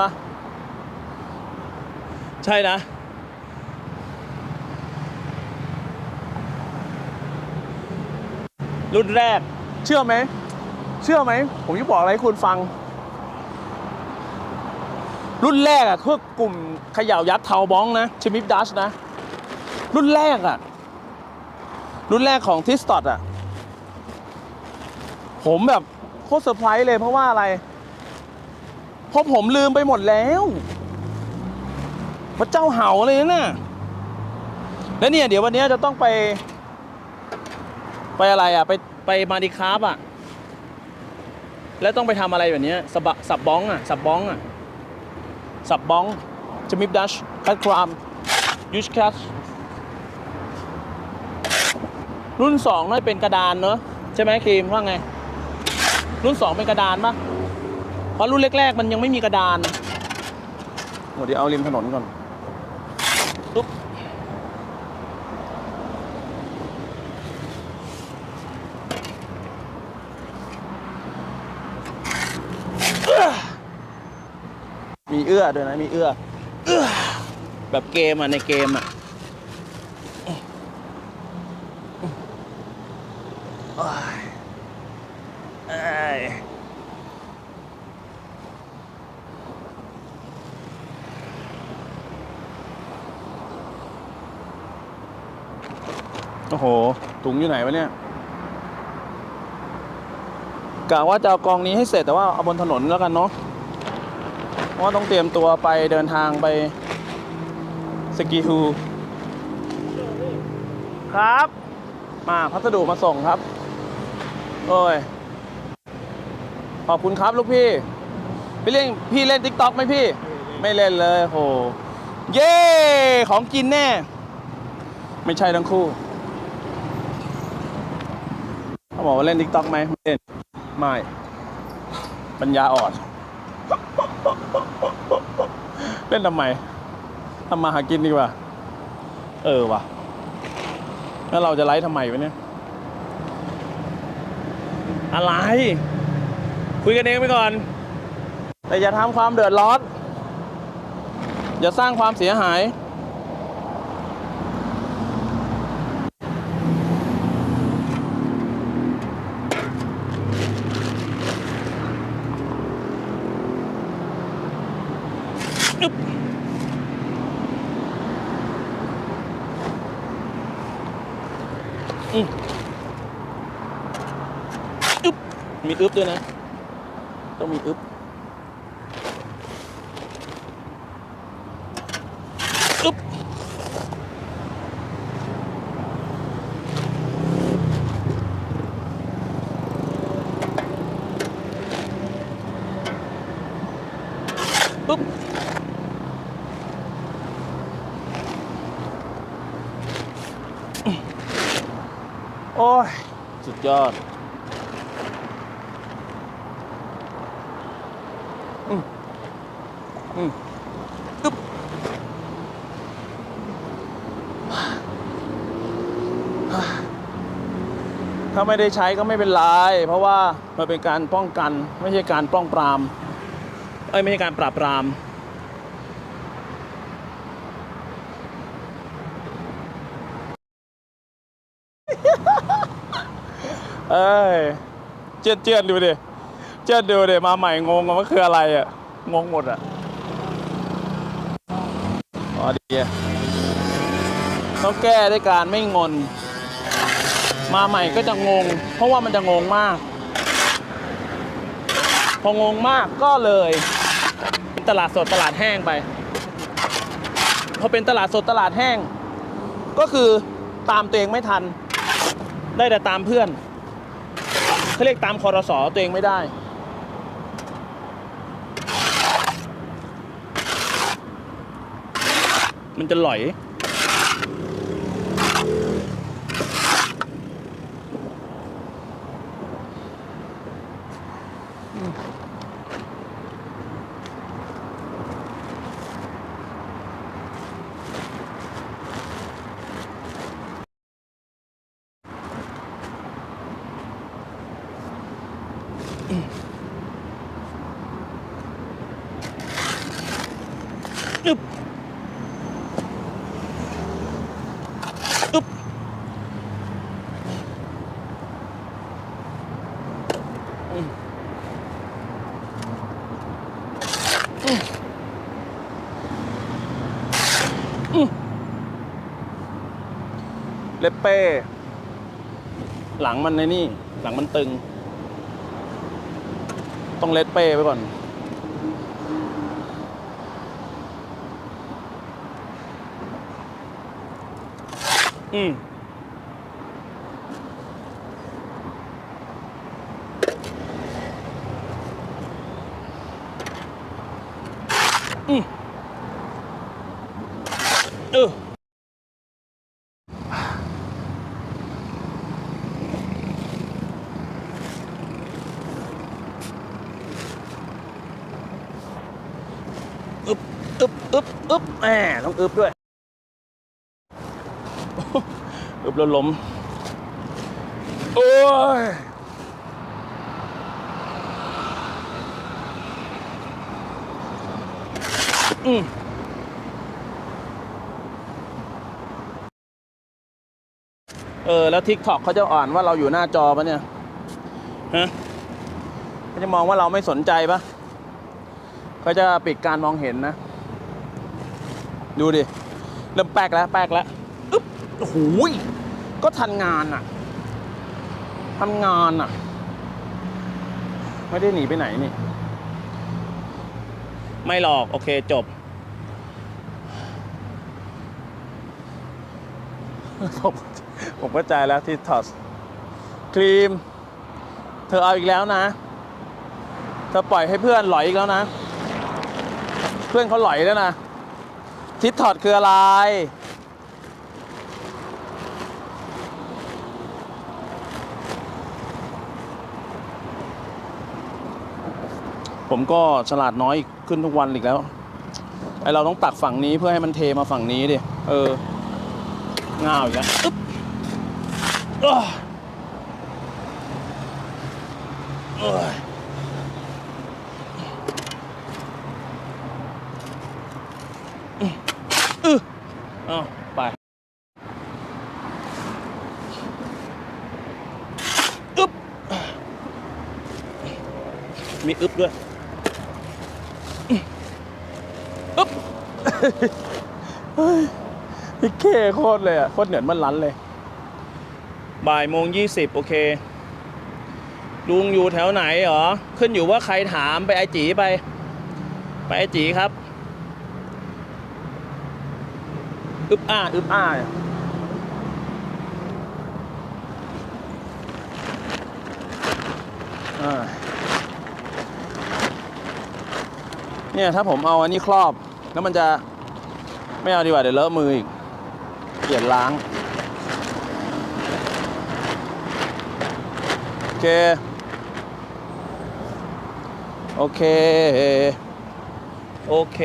ปะใช่นะรุ่นแรก เชื่อไหม เชื่อไหม ผมจะบอกอะไรให้คุณฟัง รุ่นแรกอะคือกลุ่มขย่ายัดเทาบ้องนะชิมิฟดัชนะ รุ่นแรกอะรุ่นแรกของทิสตอดอะผมแบบโคตรเซอร์ไพรส์เลยเพราะว่าอะไร เพราะผมลืมไปหมดแล้วพระเจ้าเห่าเลยนะแล้วเนี่ยเดี๋ยววันนี้จะต้องไป ไปอะไรอะ ไปไปมาดิคาร์บอะ แล้วต้องไปทำอะไรแบบเนี้ยสับสับบ้องอะ สับบ้องอะ สับบ้องจะมิบดัชคัดครามยูชคัชรุ่นสองน่าจะเป็นกระดานเนอะใช่ไหมครีมว่าไง รุ่นสองเป็นกระดานปะ เพราะรุ่นแรกๆมันยังไม่มีกระดานโหเดี๋ยวเอาริมถนนก่อนปุ๊บมีเอื้อด้วยนะ มีเอื้อ เอื้อ แบบเกมอะ ในเกมอะโอ้ยเอ้ยโอ้โห ถุงอยู่ไหนวะเนี่ยกะว่าจะเอากองนี้ให้เสร็จแต่ว่าเอาบนถนนแล้วกันเนาะเพราะว่าต้องเตรียมตัวไปเดินทางไปสกีฮูครับ มาพัสดุมาส่งครับ โอ้ย ขอบคุณครับลูกพี่พี่เล่นพี่เล่นทิกต็อกไหมพี่ ไม่เล่นเลยโห เย้ ของกินแน่ ไม่ใช่ทั้งคู่เขา บอกว่าเล่นทิกต็อกไหมไม่เล่น ไม่ ปัญญาอ่อน เล่นทำไมทำมาหากินดีกว่า เออว่ะ แล้วเราจะไลฟ์ทำไมวะเนี่ย อะไร คุยกันเองไปก่อน แต่อย่าทำความเดือดร้อน อย่าสร้างความเสียหาย มีอึ๊บด้วยนะ ต้องมีอึ๊บอึ๊บปึ๊บโอ้ย สุดยอด อืมอืมอึ๊บ ถ้าไม่ได้ใช้ก็ไม่เป็นไรเพราะว่ามันเป็นการป้องกันไม่ใช่การป้องปรามเอ้ยไม่ใช่การปราบปรามเอ้ยเจียนเจียนดูดิเจียนดูดิมาใหม่งงว่ามันคืออะไรอะงงหมดอะอ๋อดีอะต้องแก้ด้วยการไม่งน มาใหม่ก็จะงง เพราะว่ามันจะงงมาก พองงมากก็เลยเป็นตลาดสดตลาดแห้งไป พอเป็นตลาดสดตลาดแห้ง ก็คือตามตัวเองไม่ทัน ได้แต่ตามเพื่อนเขาเรียกตามคอรสอตัวเองไม่ได้มันจะหลอย เลปเป้ หลังมันในนี่ หลังมันตึง ต้องเลดเป้ไปก่อน อืมอืมเออ อึบอึบอึบอึบ แหมต้องอึบด้วยอึบแล้วล้มโอ้ยอืมเออ แล้วทิก t อกเขาจะอ่านว่าเราอยู่หน้าจอปะเนี่ย ฮะเขาจะมองว่าเราไม่สนใจปะเขาจะปิดการมองเห็นนะ ดูดิ เริ่มแป๊กแล้วแป๊กแล้วอึ๊บโอ้โหยก็ทันงานอะทำงานอะ ไม่ได้หนีไปไหนนี่ ไม่หลอก โอเคจบ ผมผมเข้าใจแล้วที่ทอสครีม เธอเอาอีกแล้วนะ เธอปล่อยให้เพื่อนหลอยอีกแล้วนะ เพื่อนเขาหลอยแล้วนะ ทิศถอดคืออะไร ผมก็ฉลาดน้อยขึ้นทุกวันอีกแล้ว ไอเราต้องตักฝั่งนี้เพื่อให้มันเทมาฝั่งนี้ดิ เออง่าวอีกแล้วอึ๊บอ้อเออ อาไปอึ๊บมีอึ๊บด้วยอึ๊บเฮ้ยพี่เคโคตรเลยอะ โคตรเหนือนมันลันเลย บ่ายโมงยี่สิบโอเค ลุงอยู่แถวไหนเหรอ ขึ้นอยู่ว่าใครถามไปไอจีไป ไปไอจีครับ อึบอ้าอึบอ้าเนี่ยเนี่ยถ้าผมเอาอันนี้ครอบ แล้วมันจะไม่เอาดีกว่า เดี๋ยวเลอะมืออีกเกลียดล้าง โอเค โอเค โอเค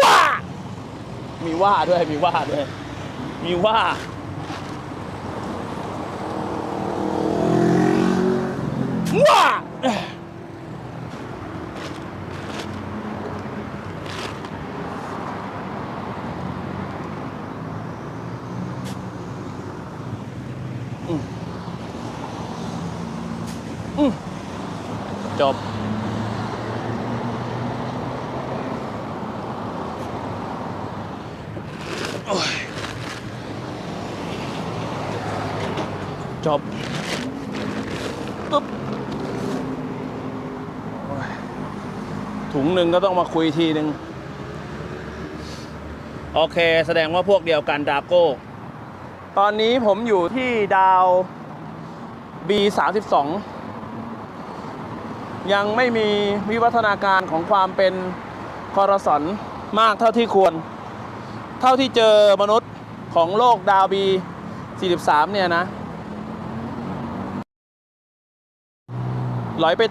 ว้า มีว่าด้วยมีว่าด้วย มีว่าว้า จบปึ๊บโอ้ยถุงหนึ่งก็ต้องมาคุยทีหนึ่งโอเค แสดงว่าพวกเดียวกันดาโก้ ตอนนี้ผมอยู่ที่ดาว B32 ยังไม่มีวิวัฒนาการของความเป็นคอรสอนมากเท่าที่ควร เท่าที่เจอมนุษย์ของโลกดาวบี43 เนี่ยนะ หลอยไป